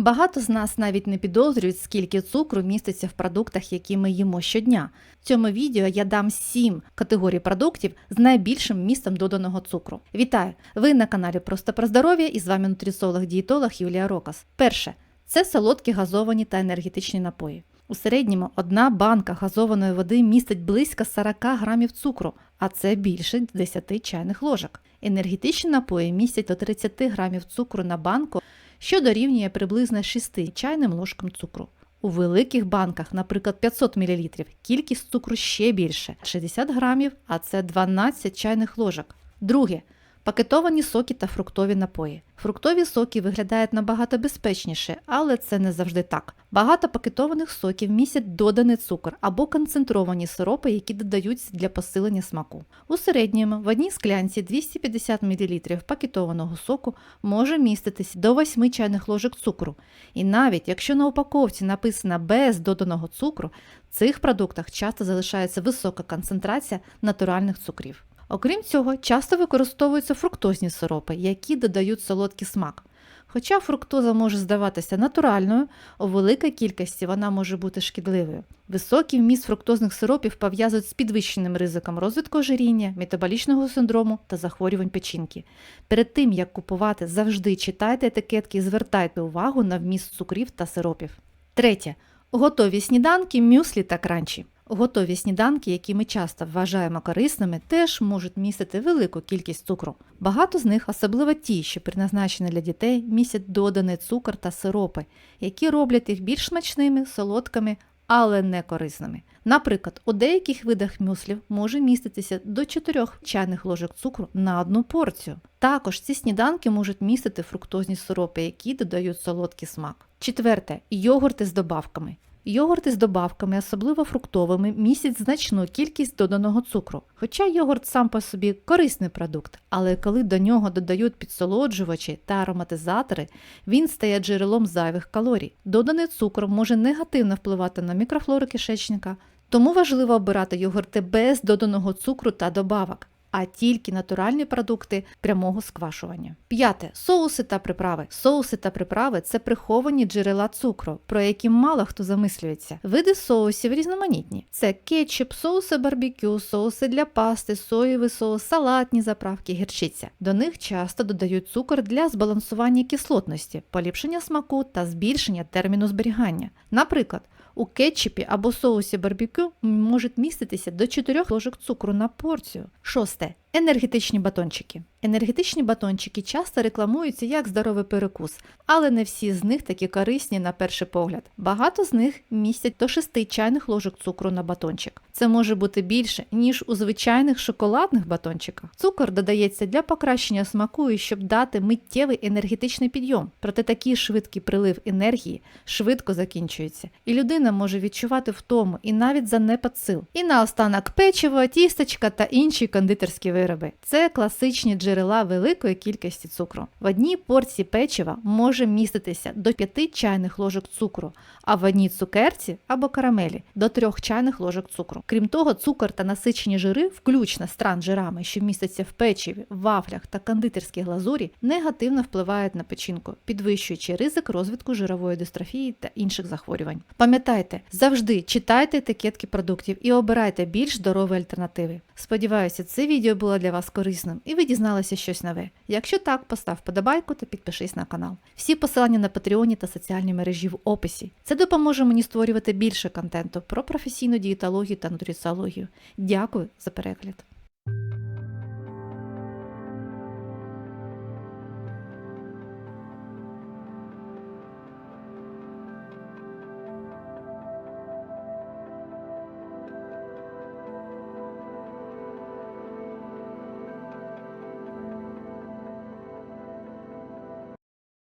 Багато з нас навіть не підозрюють, скільки цукру міститься в продуктах, які ми їмо щодня. В цьому відео я дам 7 категорій продуктів з найбільшим містом доданого цукру. Вітаю! Ви на каналі Просто про здоров'я і з вами нутріцолог-дієтолог Юлія Рокас. Перше це солодкі газовані та енергетичні напої. У середньому одна банка газованої води містить близько 40 грамів цукру, а це більше 10 чайних ложок. Енергетичні напої містять до 30 грамів цукру на банку, що дорівнює приблизно 6 чайним ложкам цукру. У великих банках, наприклад, 500 мл, кількість цукру ще більше 60 грамів, а це 12 чайних ложок. Друге. Пакетовані соки та фруктові напої. Фруктові соки виглядають набагато безпечніше, але це не завжди так. Багато пакетованих соків містять доданий цукор або концентровані сиропи, які додаються для посилення смаку. У середньому в одній склянці 250 мл пакетованого соку може міститись до 8 чайних ложок цукру. І навіть якщо на упаковці написано без доданого цукру, в цих продуктах часто залишається висока концентрація натуральних цукрів. Окрім цього, часто використовуються фруктозні сиропи, які додають солодкий смак. Хоча фруктоза може здаватися натуральною, у великій кількості вона може бути шкідливою. Високий вміст фруктозних сиропів пов'язують з підвищеним ризиком розвитку ожиріння, метаболічного синдрому та захворювань печінки. Перед тим як купувати, завжди читайте етикетки і звертайте увагу на вміст цукрів та сиропів. Третє. Готові сніданки, мюслі та кранчі. Готові сніданки, які ми часто вважаємо корисними, теж можуть містити велику кількість цукру. Багато з них, особливо ті, що призначені для дітей, містять доданий цукор та сиропи, які роблять їх більш смачними, солодкими, але не корисними. Наприклад, у деяких видах мюслів може міститися до 4 чайних ложок цукру на одну порцію. Також ці сніданки можуть містити фруктозні сиропи, які додають солодкий смак. Четверте йогурти з добавками. Йогурти з добавками, особливо фруктовими, містять значну кількість доданого цукру. Хоча йогурт сам по собі корисний продукт, але коли до нього додають підсолоджувачі та ароматизатори, він стає джерелом зайвих калорій. Доданий цукор може негативно впливати на мікрофлору кишечника, тому важливо обирати йогурти без доданого цукру та добавок а тільки натуральні продукти прямого сквашування. П'яте соуси та приправи. Соуси та приправи це приховані джерела цукру, про які мало хто замислюється. Види соусів різноманітні: це кетчуп, соуси барбекю, соуси для пасти, соєвий соус, салатні заправки, гірчиця. До них часто додають цукор для збалансування кислотності, поліпшення смаку та збільшення терміну зберігання. Наприклад, у кетчупі або соусі барбекю можуть міститися до 4 ложок цукру на порцію. Шосте. Енергетичні батончики. Енергетичні батончики часто рекламуються як здоровий перекус, але не всі з них такі корисні на перший погляд. Багато з них містять до 6 чайних ложок цукру на батончик. Це може бути більше, ніж у звичайних шоколадних батончиках. Цукор додається для покращення смаку і щоб дати миттєвий енергетичний підйом. Проте такий швидкий прилив енергії швидко закінчується, і людина може відчувати втому і навіть занепад сил. І наостанок печиво, тістечка та інші кондитерські вироби. Це класичні джерела великої кількості цукру. В одній порції печива може міститися до 5 чайних ложок цукру, а в одній цукерці або карамелі до 3 чайних ложок цукру. Крім того, цукор та насичені жири, включно з транжирами, що містяться в печиві, вафлях та кондитерській глазурі, негативно впливають на печінку, підвищуючи ризик розвитку жирової дистрофії та інших захворювань. Пам'ятайте, завжди читайте етикетки продуктів і обирайте більш здорові альтернативи. Сподіваюся, це відео було для вас корисним і ви дізналися щось нове. Якщо так, постав подобайку та підпишись на канал. Всі посилання на Патреоні та соціальні мережі в описі. Це допоможе мені створювати більше контенту про професійну дієтологію та нутриціологію. Дякую за перегляд!